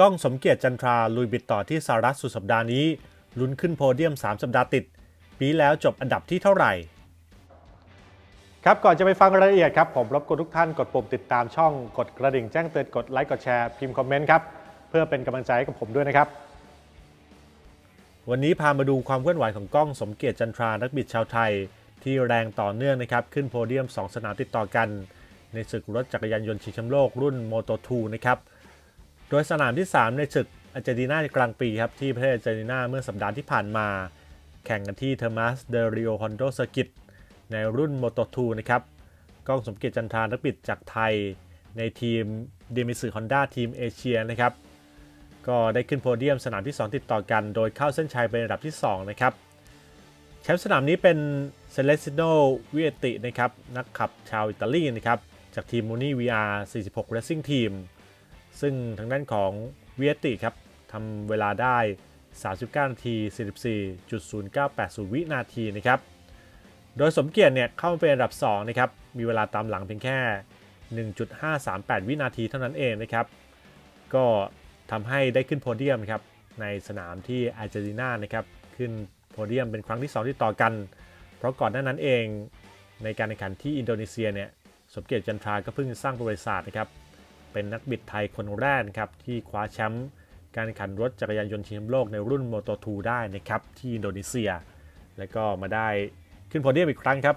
ก้องสมเกียรติจันทราลุยบิดต่อที่สหรัฐสุดสัปดาห์นี้ ลุ้นขึ้นโพเดียม 3 สัปดาห์ติด ปีแล้วจบอันดับที่เท่าไหร่ ครับก่อนจะไปฟังรายละเอียดครับ ผมรบกวนทุกท่านกดปุ่มติดตามช่องกดกระดิ่งแจ้งเตือนกดไลค์กดแชร์พิมพ์คอมเมนต์ครับ เพื่อเป็นกำลังใจให้กับผมด้วยนะครับ วันนี้พามาดูความเคลื่อนไหวของก้องสมเกียรติจันทรานักบิดชาวไทย ที่แรงต่อเนื่องนะครับขึ้นโพเดียม 2 สนามติดต่อกัน ในศึกรถจักรยานยนต์ชิงแชมป์โลกรุ่น Moto2 นะครับ โดยสนามที่ 3 ในศึกอาร์เจนตินากลางปีครับที่ประเทศอาร์เจนตินาเมื่อสัปดาห์ที่ผ่านมา แข่งกันที่เทอร์มัสเดริโอฮอนโดเซอร์กิตในรุ่น Moto2 นะครับก้องสมเกียรติจันทรานักบิดจากไทย ในทีมเดมิสึฮอนด้าทีมเอเชียนะครับก็ได้ขึ้นโพเดียมสนามที่ 2 ติดต่อกัน โดยเข้าเส้นชัยเป็นอันดับที่ 2 นะครับแชมป์สนามนี้เป็นเซเลซิโนวิเอตินะครับนักขับชาวอิตาลีนะครับจากทีมมูนี่ VR 46 Racing Team ซึ่งทางด้านของเวิเอติครับทำเวลาได้ 39 นาที 44.0980 วินาทีนะครับ โดยสมเกียรติเนี่ยเข้ามาเป็นอันดับ2นะครับ มีเวลาตามหลังเพียงแค่ 1.538 วินาทีเท่านั้นเองนะครับ ก็ทำให้ได้ขึ้นโพเดียมครับในสนามที่อาร์เจนตินานะครับ ขึ้นโพเดียมเป็นครั้งที่ 2 ที่ต่อกัน เพราะก่อนหน้านั้นเองในการแข่งขันที่อินโดนีเซียเนี่ยสมเกียรติจันทราก็เพิ่งสร้างประวัติศาสตร์นะครับ เป็นนักบิดไทยคนแรกครับที่คว้าแชมป์การขันรถจักรยานยนต์ชิงแชมป์โลกในรุ่น Moto2 ได้นะครับที่อินโดนีเซีย แล้วก็มาได้ขึ้นโพเดียมอีกครั้งครับ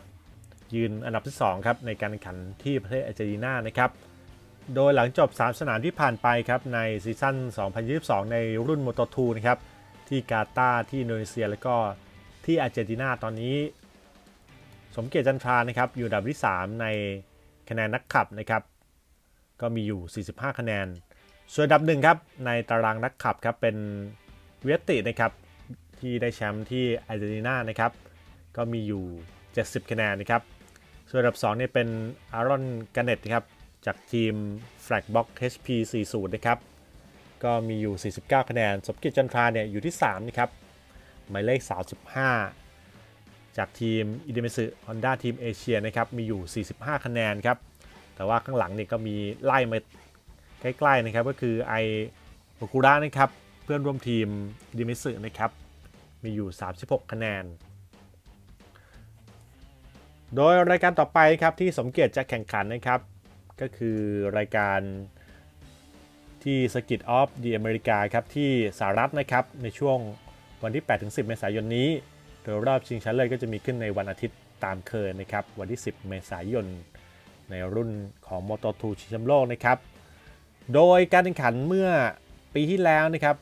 ยืนอันดับที่ 2 ครับ ในการขันที่ประเทศอาร์เจนตินานะครับ โดยหลังจบ 3 สนามที่ผ่านไปครับในซีซั่น 2022 ในรุ่น Moto2 นะครับที่กาตาร์ที่อินโดนีเซีย แล้วก็ที่อาร์เจนตินาตอนนี้ สมเกียรติจันทรานะครับอยู่อันดับที่ 3 ในคะแนนนักขับนะครับ ก็มีอยู่ 45 คะแนน ส่วนดับหนึ่งครับ ในตารางนักขับครับ เป็นเวียตินะครับ ที่ได้แชมป์ที่อาร์เจนตินานะครับ ก็มีอยู่ 70 คะแนนนะครับ ส่วนดับ2เนี่ยเป็นอารอนกาเน็ตนะครับ จากทีม Flagbox HP 40นะครับ ก็มีอยู่ 49 คะแนน สมเกตจันทราเนี่ยอยู่ที่ 3 นะครับหมายเลข 35 จากทีมอิเดเมสึฮอนด้าทีมเอเชียนะครับ มีอยู่ 45 คะแนนครับ แต่ว่าข้างหลังเนี่ยก็มีไล่มาใกล้ๆนะครับก็คือไอโอคุระนะครับเพื่อนร่วมทีมอิเดเมสึนะครับมีอยู่ 36 คะแนน โดยรายการต่อไปครับที่สมเกียรติจะแข่งขันนะครับ ก็คือรายการที่สกิทออฟดีอเมริกาครับที่สหรัฐนะครับในช่วงวันที่ 8-10 เมษายนนี้ โดยรอบชิงชนะเลิศก็จะมีขึ้นในวันอาทิตย์ตามเคยนะครับ วันที่ 10 เมษายน ในรุ่นของ Moto2 ชิงแชมป์โลกนะครับ โดยการแข่งขันเมื่อปีที่แล้วนะครับ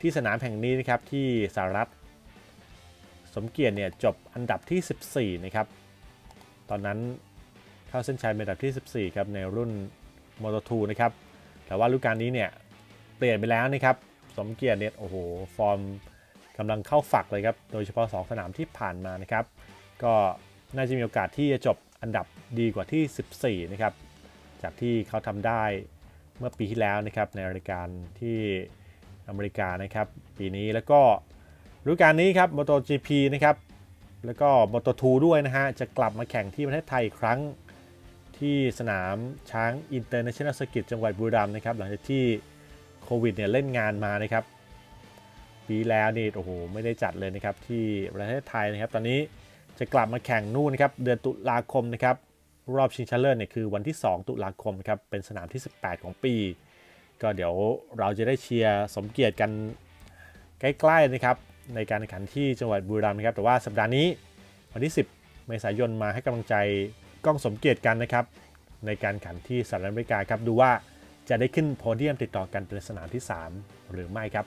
ที่สนามแห่งนี้นะครับที่สหรัฐ สมเกียรติเนี่ยจบอันดับที่ 14 นะครับ ตอนนั้นเข้าเส้นชัยเป็นอันดับที่ 14 ครับในรุ่น Moto2 นะครับ แต่ว่าฤดูกาลนี้เนี่ยเปลี่ยนไปแล้วนะครับ สมเกียรติเนี่ยโอ้โห ฟอร์มกำลังเข้าฝักเลยครับ โดยเฉพาะ 2 สนามที่ผ่านมานะครับ ก็น่าจะมีโอกาสที่จะจบ อันดับดีกว่าที่ 14 นะครับ จากที่เขาทำได้เมื่อปีที่แล้วนะครับในรายการที่อเมริกานะครับ ปีนี้แล้วก็ฤดูกาลนี้ครับ MotoGP นะครับ แล้วก็ Moto2 ด้วยนะฮะ จะกลับมาแข่งที่ประเทศไทยอีกครั้งที่สนามช้างอินเตอร์เนชั่นแนลสกิตจังหวัดบุรีรัมย์นะครับ หลังจากที่โควิดเนี่ยเล่นงานมานะครับ ปีแล้วนี่โอ้โหไม่ได้จัดเลยนะครับที่ประเทศไทยนะครับ ตอนนี้ จะกลับมาแข่งนู่นนะครับเดือนตุลาคมนะครับรอบชิงชนะเลิศเนี่ยคือวันที่ 2 ตุลาคมครับเป็นสนามที่ 18 ของปี ก็เดี๋ยวเราจะได้เชียร์สมเกียรติกันใกล้ๆนะครับในการแข่งขันที่จังหวัดบุรีรัมย์นะครับ แต่ว่าสัปดาห์นี้วันที่ 10 เมษายนมาให้กำลังใจกล้องสมเกียรติกันนะครับ ในการแข่งขันที่สหรัฐอเมริกาครับดูว่าจะได้ขึ้นโพเดียมติดต่อกันเป็นสนามที่ 3 หรือไม่ครับ